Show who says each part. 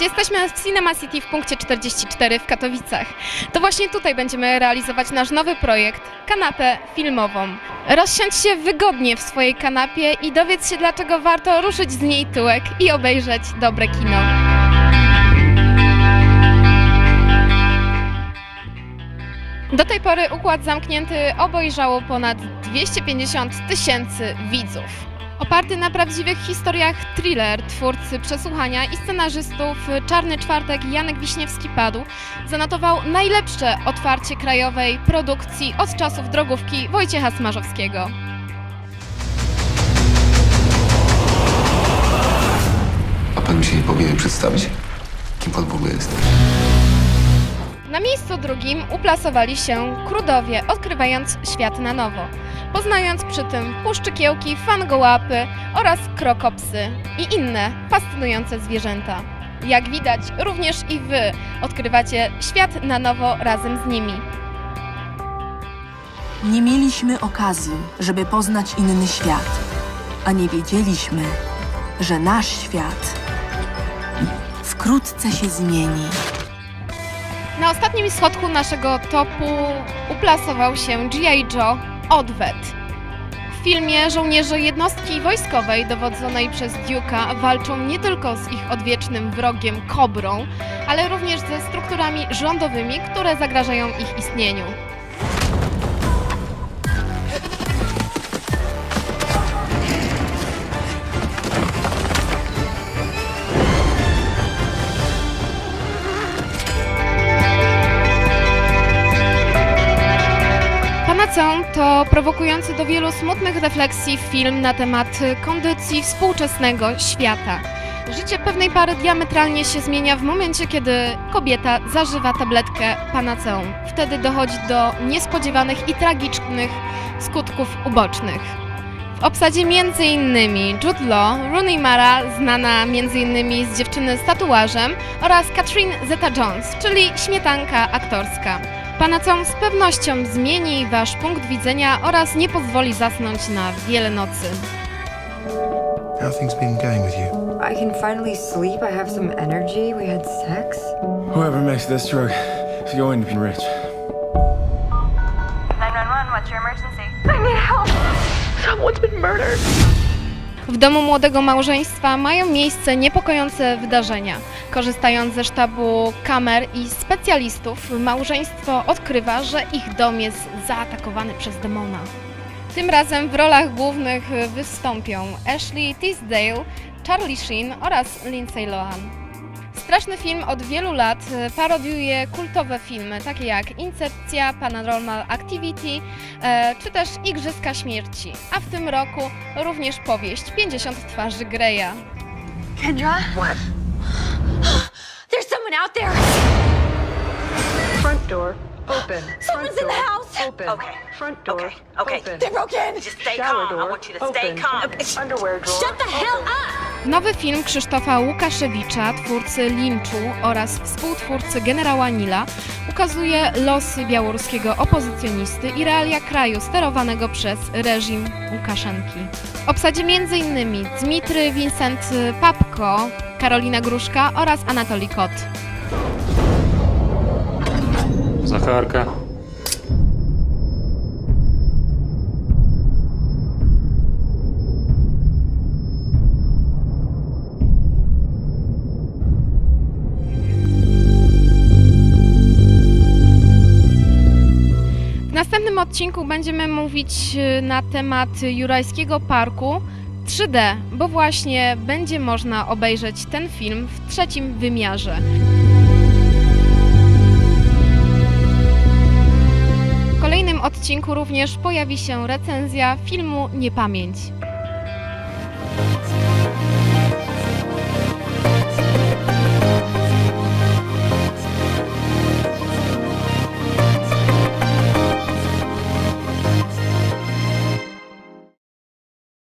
Speaker 1: jesteśmy w Cinema City w punkcie 44 w Katowicach. To właśnie tutaj będziemy realizować nasz nowy projekt kanapę filmową. Rozsiądź się wygodnie w swojej kanapie i dowiedz się, dlaczego warto ruszyć z niej tyłek i obejrzeć dobre kino. Do tej pory Układ Zamknięty obejrzało ponad 250 tysięcy widzów. Oparty na prawdziwych historiach thriller twórcy przesłuchania i scenarzystów Czarny Czwartek Janek Wiśniewski-Padł zanotował najlepsze otwarcie krajowej produkcji od czasów drogówki Wojciecha Smarzowskiego.
Speaker 2: A pan mi się nie powinien przedstawić? Kim pan w ogóle jest?
Speaker 1: Na miejscu drugim uplasowali się Krudowie, odkrywając świat na nowo, poznając przy tym puszczykiełki, fangołapy oraz krokopsy i inne fascynujące zwierzęta. Jak widać, również i Wy odkrywacie świat na nowo razem z nimi.
Speaker 3: Nie mieliśmy okazji, żeby poznać inny świat, a nie wiedzieliśmy, że nasz świat wkrótce się zmieni.
Speaker 1: Na ostatnim schodku naszego topu uplasował się G.I. Joe Odwet. W filmie żołnierze jednostki wojskowej dowodzonej przez Duke'a walczą nie tylko z ich odwiecznym wrogiem Kobrą, ale również ze strukturami rządowymi, które zagrażają ich istnieniu. Panacą to prowokujący do wielu smutnych refleksji film na temat kondycji współczesnego świata. Życie pewnej pary diametralnie się zmienia w momencie, kiedy kobieta zażywa tabletkę panaceum. Wtedy dochodzi do niespodziewanych i tragicznych skutków ubocznych. W obsadzie m.in. Jude Law, Rooney Mara, znana m.in. z dziewczyny z tatuażem oraz Katrin Zeta-Jones, czyli śmietanka aktorska. Panacą z pewnością zmieni wasz punkt widzenia oraz nie pozwoli zasnąć na wiele nocy.
Speaker 4: How things been going with you?
Speaker 5: I can finally sleep. I have some energy. We had sex.
Speaker 6: Whoever makes this drug is going to be rich.
Speaker 7: 911, what's your emergency?
Speaker 5: I need help. Someone's been murdered.
Speaker 1: W domu młodego małżeństwa mają miejsce niepokojące wydarzenia. Korzystając ze sztabu kamer i specjalistów, małżeństwo odkrywa, że ich dom jest zaatakowany przez demona. Tym razem w rolach głównych wystąpią Ashley Tisdale, Charlie Sheen oraz Lindsay Lohan. Straszny film od wielu lat e, parodiuje kultowe filmy takie jak Incepcja, Paranormal Activity e, czy też Igrzyska Śmierci, a w tym roku również powieść 50 twarzy Greya.
Speaker 7: Kendra? What? There's someone out there!
Speaker 8: Front door open.
Speaker 7: Someone's in the
Speaker 8: door
Speaker 7: house.
Speaker 8: Open.
Speaker 7: Okay.
Speaker 8: Front door
Speaker 7: Okay, okay.
Speaker 8: open.
Speaker 7: They broke in!
Speaker 8: Just stay calm. I want you to stay calm. Underwear drawer.
Speaker 7: Shut the hell up!
Speaker 1: Nowy film Krzysztofa Łukaszewicza, twórcy Linczu oraz współtwórcy Generała Nila, ukazuje losy białoruskiego opozycjonisty i realia kraju sterowanego przez reżim Łukaszenki. W obsadzie m.in. Dmitry Vincent Papko, Karolina Gruszka oraz Anatoli Kot.
Speaker 9: Zacharka.
Speaker 1: Następnym odcinku będziemy mówić y, na temat Jurajskiego Parku 3D, bo właśnie będzie można obejrzeć ten film w trzecim wymiarze. W kolejnym odcinku również pojawi się recenzja filmu Niepamięć.